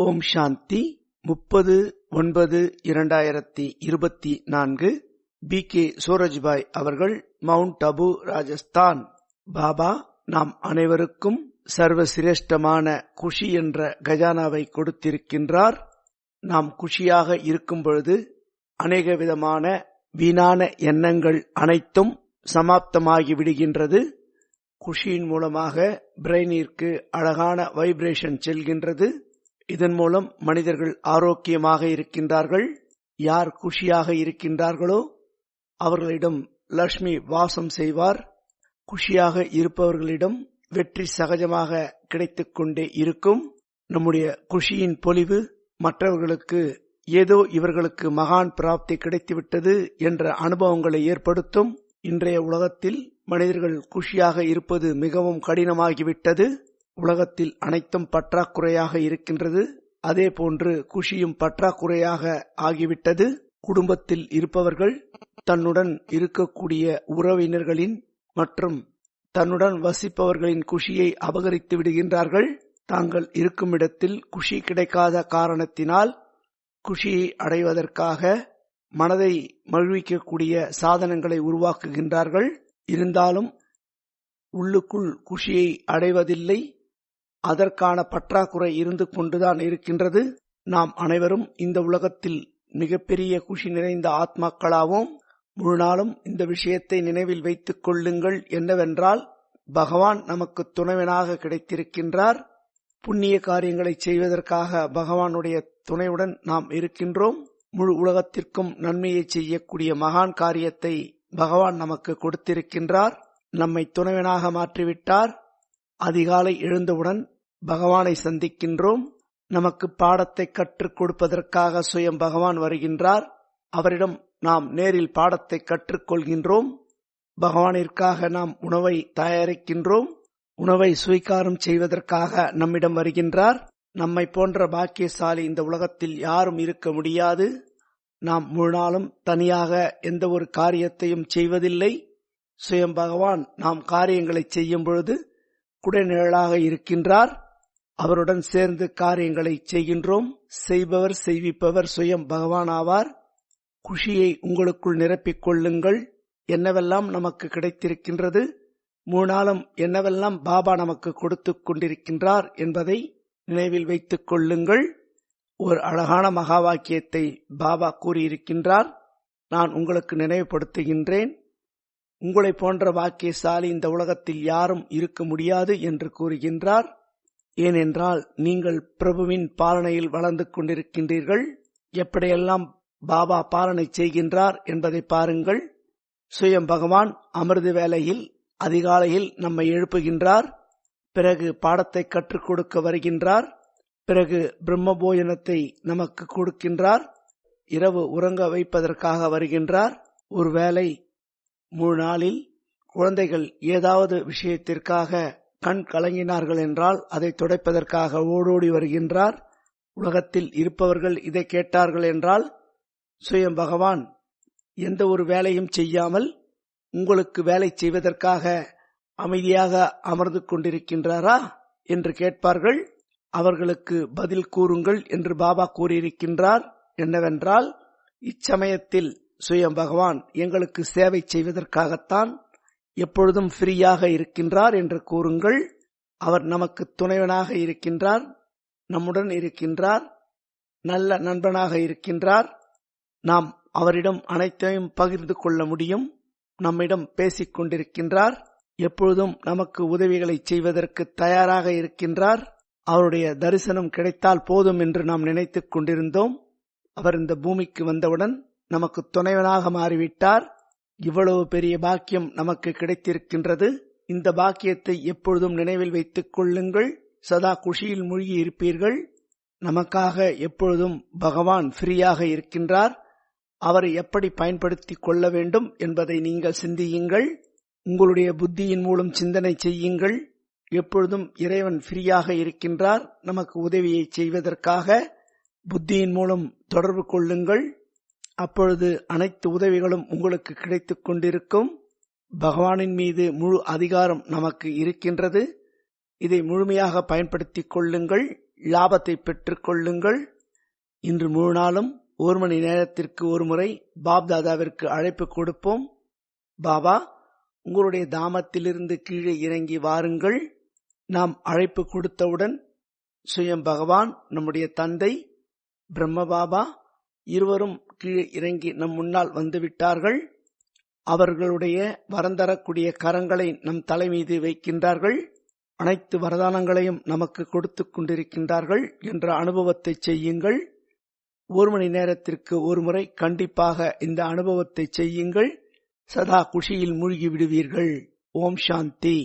ஓம் சாந்தி. முப்பது ஒன்பது இரண்டாயிரத்தி இருபத்தி நான்கு. பி கே சூரஜ்பாய் அவர்கள் மவுண்ட் அபு ராஜஸ்தான். பாபா நாம் அனைவருக்கும் சர்வசிரேஷ்டமான குஷி என்ற கஜானாவை கொடுத்திருக்கின்றார். நாம் குஷியாக இருக்கும் பொழுது அநேக விதமான வீணான எண்ணங்கள் அனைத்தும் சமாப்தமாகி விடுகின்றது. குஷியின் மூலமாக பிரெயினிற்கு அழகான வைப்ரேஷன் செல்கின்றது. இதன் மூலம் மனிதர்கள் ஆரோக்கியமாக இருக்கின்றார்கள். யார் குஷியாக இருக்கின்றார்களோ அவர்களிடம் லக்ஷ்மி வாசம் செய்வார். குஷியாக இருப்பவர்களிடம் வெற்றி சகஜமாக கிடைத்துக் கொண்டே இருக்கும். நம்முடைய குஷியின் பொலிவு மற்றவர்களுக்கு ஏதோ இவர்களுக்கு மகான் பிராப்தி கிடைத்துவிட்டது என்ற அனுபவங்களை ஏற்படுத்தும். இன்றைய உலகத்தில் மனிதர்கள் குஷியாக இருப்பது மிகவும் கடினமாகிவிட்டது. உலகத்தில் அனைத்தும் பற்றாக்குறையாக இருக்கின்றது. அதே போன்று குஷியும் பற்றாக்குறையாக ஆகிவிட்டது. குடும்பத்தில் இருப்பவர்கள் தன்னுடன் இருக்கக்கூடிய உறவினர்களின் மற்றும் தன்னுடன் வசிப்பவர்களின் குஷியை அபகரித்து விடுகின்றார்கள். தாங்கள் இருக்கும் இடத்தில் குஷி கிடைக்காத காரணத்தினால் குஷியை அடைவதற்காக மனதை மகிழ்விக்கக்கூடிய சாதனங்களை உருவாக்குகின்றார்கள். இருந்தாலும் உள்ளுக்குள் குஷியை அடைவதில்லை. அதற்கான பற்றாக்குறை இருந்து கொண்டுதான் இருக்கின்றது. நாம் அனைவரும் இந்த உலகத்தில் மிகப்பெரிய குஷி நிறைந்த ஆத்மாக்களாவோம். முழு நாளும் இந்த விஷயத்தை நினைவில் வைத்துக் கொள்ளுங்கள். என்னவென்றால் பகவான் நமக்கு துணைவனாக கிடைத்திருக்கின்றார். புண்ணிய காரியங்களை செய்வதற்காக பகவானுடைய துணையுடன் நாம் இருக்கின்றோம். முழு உலகத்திற்கும் நன்மையை செய்யக்கூடிய மகான் காரியத்தை பகவான் நமக்கு கொடுத்திருக்கின்றார். நம்மை துணைவனாக மாற்றிவிட்டார். அதிகாலை எழுந்தவுடன் பகவானை சந்திக்கின்றோம். நமக்கு பாடத்தை கற்றுக் கொடுப்பதற்காக சுயம் பகவான் வருகின்றார். அவரிடம் நாம் நேரில் பாடத்தை கற்றுக்கொள்கின்றோம் பகவானிற்காக நாம் உணவை தயாரிக்கின்றோம். உணவை சுவீகாரம் செய்வதற்காக நம்மிடம் வருகின்றார். நம்மை போன்ற பாக்கியசாலி இந்த உலகத்தில் யாரும் இருக்க முடியாது. நாம் முழு நாளும் தனியாக எந்த ஒரு காரியத்தையும் செய்வதில்லை. சுயம் பகவான் நாம் காரியங்களை செய்யும் பொழுது குடைநிழலாக இருக்கின்றார். அவருடன் சேர்ந்து காரியங்களை செய்கின்றோம். செய்பவர் செய்விப்பவர் சுயம் பகவான் ஆவார் குஷியை உங்களுக்குள் நிரப்பிக் கொள்ளுங்கள். என்னவெல்லாம் நமக்கு கிடைத்திருக்கின்றது? மூணாலும் என்னவெல்லாம் பாபா நமக்கு கொடுத்து கொண்டிருக்கின்றார் என்பதை நினைவில் வைத்துக் கொள்ளுங்கள். ஒரு அழகான மகா வாக்கியத்தை பாபா கூறியிருக்கின்றார். நான் உங்களுக்கு நினைவுபடுத்துகின்றேன். உங்களை போன்ற வாக்கியசாலி இந்த உலகத்தில் யாரும் இருக்க முடியாது என்று கூறுகின்றார். ஏனென்றால் நீங்கள் பிரபுவின் பாலனையில் வளர்ந்து கொண்டிருக்கின்றீர்கள். எப்படியெல்லாம் பாபா பாலனை செய்கின்றார் என்பதை பாருங்கள். சுயம் பகவான் அமிர்த வேலையில் அதிகாலையில் நம்மை எழுப்புகின்றார். பிறகு பாடத்தை கற்றுக் கொடுக்க வருகின்றார். பிறகு பிரம்ம போஜனத்தை நமக்கு கொடுக்கின்றார். இரவு உறங்க வைப்பதற்காக வருகின்றார். ஒருவேளை முழு நாளில் குழந்தைகள் ஏதாவது விஷயத்திற்காக கண் கலங்கினார்கள் என்றால் அதை துடைப்பதற்காக ஓடோடி வருகின்றார். உலகத்தில் இருப்பவர்கள் இதை கேட்டார்கள் என்றால் சுயம் பகவான் எந்த ஒரு வேலையும் செய்யாமல் உங்களுக்கு வேலை செய்வதற்காக அமைதியாக அமர்ந்து கொண்டிருக்கின்றாரா? என்று கேட்பார்கள். அவர்களுக்கு பதில் கூறுங்கள் என்று பாபா கூறியிருக்கின்றார். என்னவென்றால் இச்சமயத்தில் சுயம் பகவான் எங்களுக்கு சேவை செய்வதற்காகத்தான் எப்பொழுதும் ஃப்ரீயாக இருக்கின்றார் என்று கூறுங்கள். அவர் நமக்கு துணைவனாக இருக்கின்றார் நம்முடன் இருக்கின்றார் நல்ல நண்பனாக இருக்கின்றார். நாம் அவரிடம் அனைத்தையும் பகிர்ந்து கொள்ள முடியும். நம்மிடம் பேசிக் கொண்டிருக்கின்றார். எப்பொழுதும் நமக்கு உதவிகளை செய்வதற்கு தயாராக இருக்கின்றார். அவருடைய தரிசனம் கிடைத்தால் போதும் என்று நாம் நினைத்துக் கொண்டிருந்தோம். அவர் இந்த பூமிக்கு வந்தவுடன் நமக்கு துணைவனாக மாறிவிட்டார். இவ்வளவு பெரிய பாக்கியம் நமக்கு கிடைத்திருக்கின்றது. இந்த பாக்கியத்தை எப்பொழுதும் நினைவில் வைத்துக் கொள்ளுங்கள். சதா குஷியில் மூழ்கி இருப்பீர்கள். நமக்காக எப்பொழுதும் பகவான் ஃப்ரீயாக இருக்கின்றார். அவரை எப்படி பயன்படுத்தி கொள்ள வேண்டும் என்பதை நீங்கள் சிந்தியுங்கள். உங்களுடைய புத்தியின் மூலம் சிந்தனை செய்யுங்கள். எப்பொழுதும் இறைவன் ஃப்ரீயாக இருக்கின்றார். நமக்கு உதவியை செய்வதற்காக புத்தியின் மூலம் தொடர்பு கொள்ளுங்கள். அப்பொழுது அனைத்து உதவிகளும் உங்களுக்கு கிடைத்துக் கொண்டிருக்கும். பகவானின் மீது முழு அதிகாரம் நமக்கு இருக்கின்றது. இதை முழுமையாக பயன்படுத்திக் கொள்ளுங்கள். லாபத்தை பெற்றுக் கொள்ளுங்கள். இன்று முழு நாளும் ஒரு மணி நேரத்திற்கு ஒரு முறை பாப்தாதாவிற்கு அழைப்பு கொடுப்போம். பாபா உங்களுடைய தாமத்திலிருந்து கீழே இறங்கி வாருங்கள். நாம் அழைப்பு கொடுத்தவுடன் சுயம் பகவான் நம்முடைய தந்தை பிரம்ம பாபா இருவரும் கீழே இறங்கி நம் முன்னால் வந்துவிட்டார்கள் அவர்களுடைய வரந்தரக்கூடிய கரங்களை நம் தலை மீது வைக்கின்றார்கள். அனைத்து வரதானங்களையும் நமக்கு கொடுத்து கொண்டிருக்கின்றார்கள் என்ற அனுபவத்தை செய்யுங்கள். ஒரு மணி நேரத்திற்கு ஒரு முறை கண்டிப்பாக இந்த அனுபவத்தை செய்யுங்கள். சதா குஷியில் மூழ்கி விடுவீர்கள். ஓம் சாந்தி.